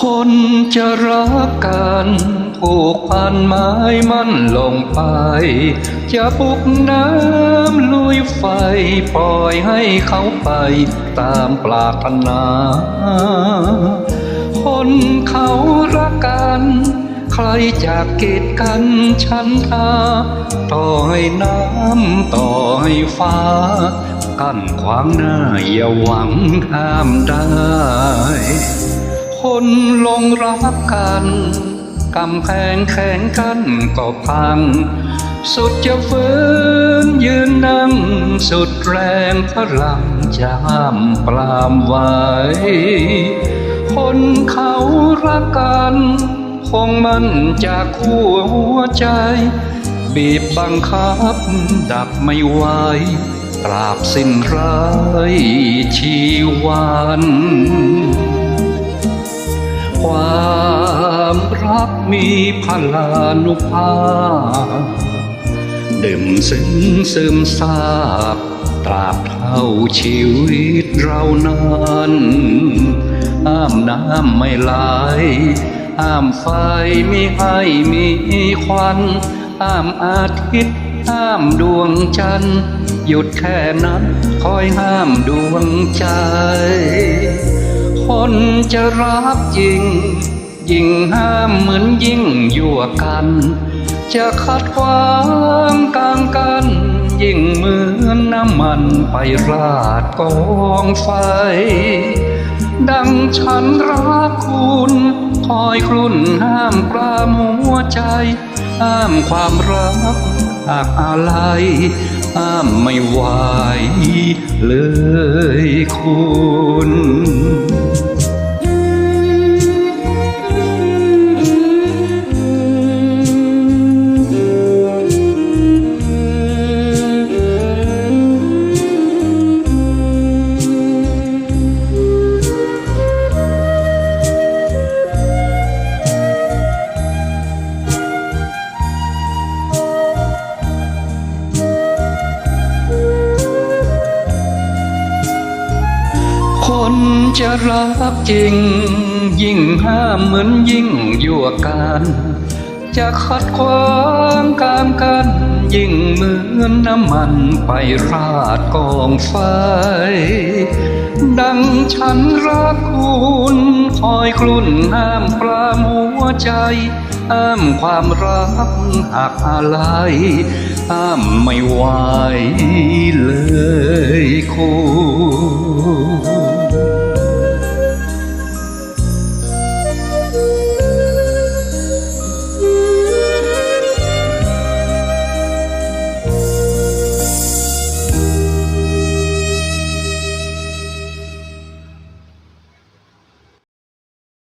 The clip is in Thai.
คนจะรักกันผูกพันไม้มันลงไป จะปุกน้ำลุยไฟ ปล่อยให้เขาไปตามปรารถนา คนเขารักกัน ใครจากกีดกันฉันทาต่อให้น้ำต่อให้ฟ้า กั้นขวางหน้าอย่าหวังห้ามได้ คนลงรักกันกำแพงแข่งกันก็พัง สุดจะฝืนยืนนั่ง สุดแรงพลังจะห้ามปรามไว้ คนเขารักกันคงมันจากคู่หัวใจ บีบบังคับดับไม่ไหวตราบสิ้นร้ายชีวัน ความรักมีพลานุภาพดื่มซึ้งซึมซาบตราบเท่าชีวิตเรานั้นห้ามน้ำไม่ไหลห้ามไฟไม่ให้มีควันห้ามอาทิตย์ห้ามดวงจันทร์หยุดแค่นั้นคอยห้ามดวงใจ คนจะรักจริงยิ่งห้ามเหมือนยิ่งยั่วกัน จะขัดขวางกลางกัน ยิ่งเหมือนน้ำมันไปราดกองไฟ ดังฉันรักคุณ คอยครุ่นห้ามปรามหัวใจ ห้ามความรักหากอะไร ห้ามไม่ไหวเลยคุณ จะรักจริง ยิ่งห้ามเหมือนยิ่งยั่วกัน จะขัดขวางกางกัน ยิ่งเหมือนน้ำมันไปราดกองไฟ ดังฉันรักคุณคอยครุ่นห้ามปรามหัวใจห้ามความรักหักอะไรห้ามไม่ไหวเลยคุณ